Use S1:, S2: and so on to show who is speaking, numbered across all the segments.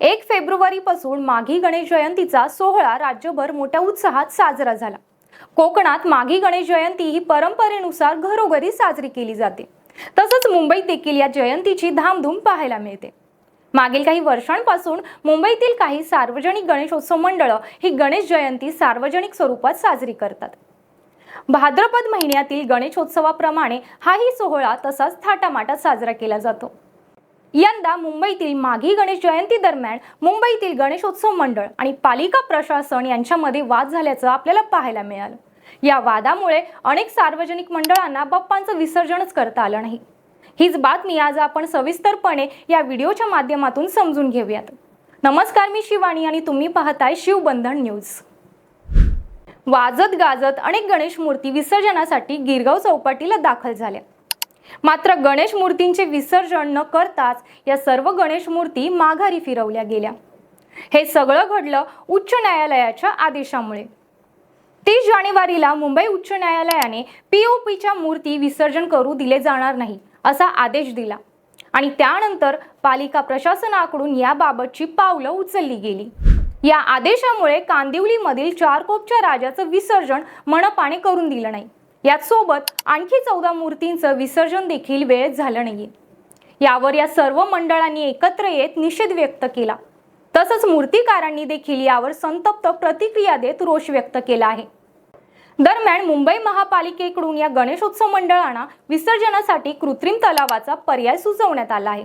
S1: एक फेब्रुवारीपासून माघी गणेश जयंतीचा सोहळा राज्यभर मोठ्या उत्साहात साजरा झाला. कोकणात माघी गणेश जयंती ही परंपरेनुसार घरोघरी साजरी केली जाते. तसंच मुंबईत देखील या जयंतीची धामधूम पाहायला मिळते. मागील काही वर्षांपासून मुंबईतील काही सार्वजनिक गणेशोत्सव मंडळं ही गणेश जयंती सार्वजनिक स्वरूपात साजरी करतात. भाद्रपद महिन्यातील गणेशोत्सवाप्रमाणे हाही सोहळा तसाच थाटामाटात साजरा केला जातो. यंदा मुंबईतील माघी गणेश जयंती दरम्यान मुंबईतील गणेशोत्सव मंडळ आणि पालिका प्रशासन यांच्यामध्ये वाद झाल्याचं आपल्याला पाहायला मिळालं. या वादामुळे अनेक सार्वजनिक मंडळांना बाप्पांचं विसर्जनच करता आलं नाही. हीच बातमी आज आपण सविस्तरपणे या व्हिडिओच्या माध्यमातून समजून घेऊयात. नमस्कार मी शिवानी आणि तुम्ही पाहताय शिवबंधन न्यूज. वाजत गाजत अनेक गणेश मूर्ती विसर्जनासाठी गिरगाव चौपाटीला दाखल झाल्या. मात्र गणेश मूर्तींचे विसर्जन न करताच या सर्व गणेश मूर्ती माघारी फिरवल्या गेल्या. हे सगळं घडलं उच्च न्यायालयाच्या आदेशामुळे. तीस जानेवारीला मुंबई उच्च न्यायालयाने पीओपीच्या मूर्ती विसर्जन करू दिले जाणार नाही असा आदेश दिला. आणि त्यानंतर पालिका प्रशासनाकडून याबाबतची पावलं उचलली गेली. या आदेशामुळे कांदिवलीमधील चारकोपच्या राजाचं विसर्जन मनपाने करून दिलं नाही. याचसोबत आणखी चौदा मूर्तींचं विसर्जन देखील वेळेत झालं नाही यावर या सर्व मंडळांनी एकत्र येत निषेध व्यक्त केला. तसंच मूर्तिकारांनी देखील यावर संतप्त प्रतिक्रिया देत रोष व्यक्त केला आहे. दरम्यान मुंबई महापालिकेकडून या गणेशोत्सव मंडळांना विसर्जनासाठी कृत्रिम तलावाचा पर्याय सुचवण्यात आला आहे.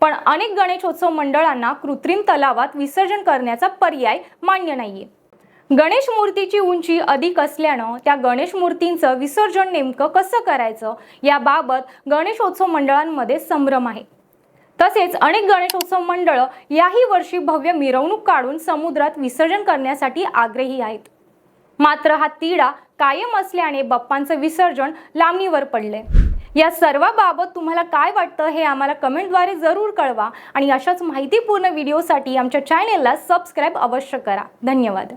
S1: पण अनेक गणेशोत्सव मंडळांना कृत्रिम तलावात विसर्जन करण्याचा पर्याय मान्य नाहीये. गणेश मूर्तीची उंची अधिक असल्यानं त्या गणेश मूर्तींचं विसर्जन नेमकं कसं करायचं याबाबत गणेशोत्सव मंडळांमध्ये संभ्रम आहे. तसेच अनेक गणेशोत्सव मंडळं याही वर्षी भव्य मिरवणूक काढून समुद्रात विसर्जन करण्यासाठी आग्रही आहेत. मात्र हा तिढा कायम असल्याने बाप्पांचं विसर्जन लांबणीवर पडले या सर्वाबाबत तुम्हाला काय वाटतं हे आम्हाला कमेंटद्वारे जरूर कळवा आणि अशाच माहितीपूर्ण व्हिडिओसाठी आमच्या चॅनेलला सबस्क्राईब अवश्य करा. धन्यवाद.